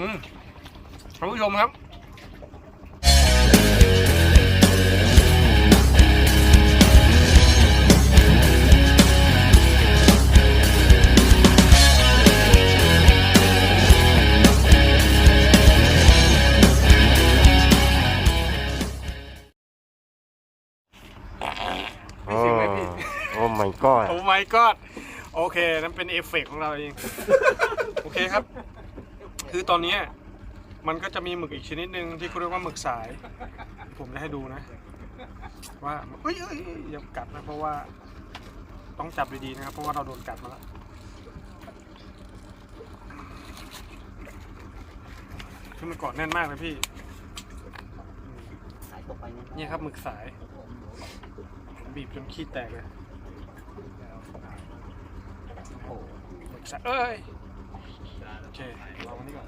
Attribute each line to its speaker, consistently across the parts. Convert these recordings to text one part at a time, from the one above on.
Speaker 1: อืมท่านผู้ชมครับ
Speaker 2: โอ้โอ้ my god
Speaker 1: โอ้ my god โอเค นั่นเป็นเอฟเฟกต์ของเราเอง โอเคครับ คือตอนเนี้ยมันก็จะมีหมึกอีกชนิดหนึ่งที่เขาเรียกว่าหมึกสาย ผมจะให้ดูนะ ว่าเอ้ยเอ้ยเอ้ยอย่ากัดนะเพราะว่าต้องจับดีๆนะครับ เพราะว่าเราโดนกัดมาแล้วคือมันเกาะแน่นมากเลยพี่
Speaker 3: สายตกไปเนี่ย
Speaker 1: เนี่ยครับหมึกสาย บีบจนขี้แตกเลย
Speaker 3: โอ้โห
Speaker 1: หมึกสายเอ้ยโอ เคลองอันนี้ก่อน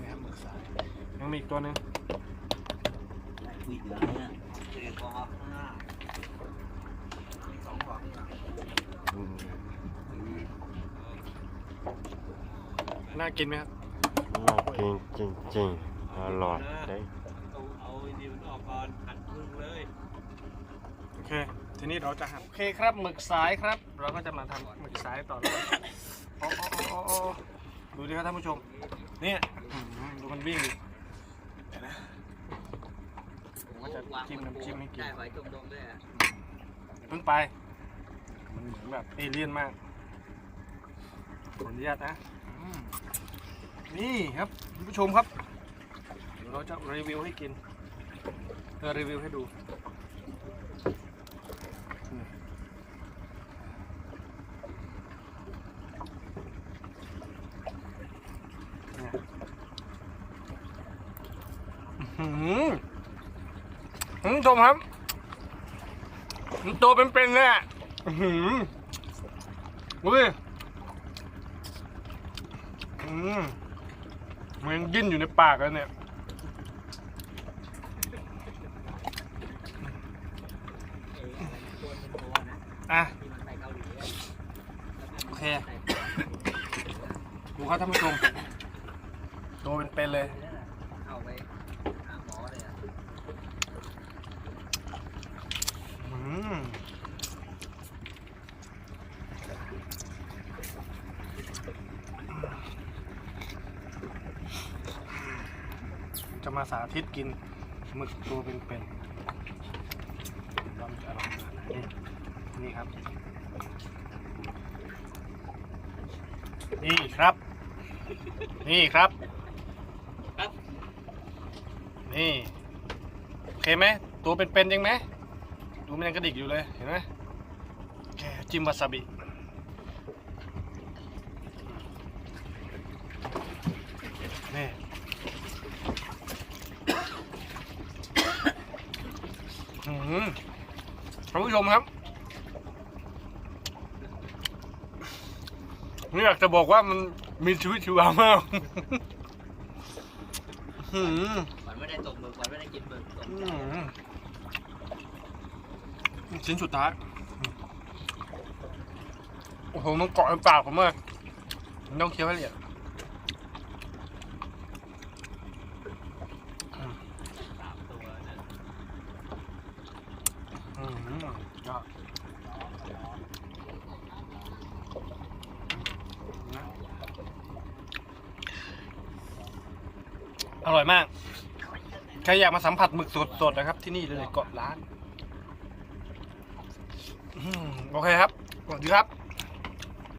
Speaker 1: นี่ครับหมึกสายยังมีอีกตัวหนึง
Speaker 3: คุยเหลือเนี่ยเจอกองข้างหน้ามีสองกองนี่หว่า
Speaker 2: อืม
Speaker 1: น่ากินไหมครับ
Speaker 2: น่ากินจริงๆ อร่อยเลย
Speaker 4: เอาเอาไอ้นี่มันออกก่อนหั่นครึ่งเลย
Speaker 1: โอเค ทีนี้เราจะหั่นโอเคครับหมึกสายครับ เราก็จะมาทำหมึกสายต่อเลย โอ้โอ้โอ้โอ้ดูดิครับท่านผู้ชม เนี่ยอื้อหือดูมันวิ่งดิเดี๋ยวนะผมก็จะจิ้มน้ำจิ้มให้กิน
Speaker 3: ได้หอยจงดงด้วยอะ
Speaker 1: อย่าเพิ่งไป มันเหมือนแบบเอเลี่ยนมากขออนุญาตนะอืมนี่ครับคุณผู้ชมครับเดี๋ยวเราจะรีวิวให้กินเออรีวิวให้ดูอืมเนี่ยอื้อ หือคุณผู้ชมครับตัวเป็นๆเลยอะหืออุ้ยอืมมันยังดิ้นอยู่ในปากเลยเนี่ยอะ
Speaker 3: ที่มันไปเกาหลีอะ
Speaker 1: โอเคดูครับท่านผู้ชมตัวเป็นๆเลย
Speaker 3: เข้าไปหาหมอเลยอะ
Speaker 1: อืม จะมาสาธิตกินหมึกตัวเป็นๆเราจะลองมานี่นี่ครับ นี่ครับ นี่ครับ นี่ โอเคไหม ตัวเป็นๆยังไหม ดูมันยังกระดิกอยู่เลย เห็นไหมโอเคจิ้มวาซาบิ นี่ อืม ท่านผู้ชมครับนี่อยากจะบอกว่ามันมีชีวิตชีวามากอืม
Speaker 3: มันไม่ได้ตกมึกมันไม่ได้กินมึกตก
Speaker 1: อื
Speaker 3: ใจ
Speaker 1: มชิ้นสุดท้าย โอ้โห มันเกาะในปากผมเลยมันต้องเคี้ยวให้ละเอียด
Speaker 4: สามตัวนั่น
Speaker 1: อืมย อร่อยมาก ใครอยากมาสัมผัสหมึกสดๆนะครับ ที่นี่เลยเกาะล้าน โอเคครับ สวัสดีครับ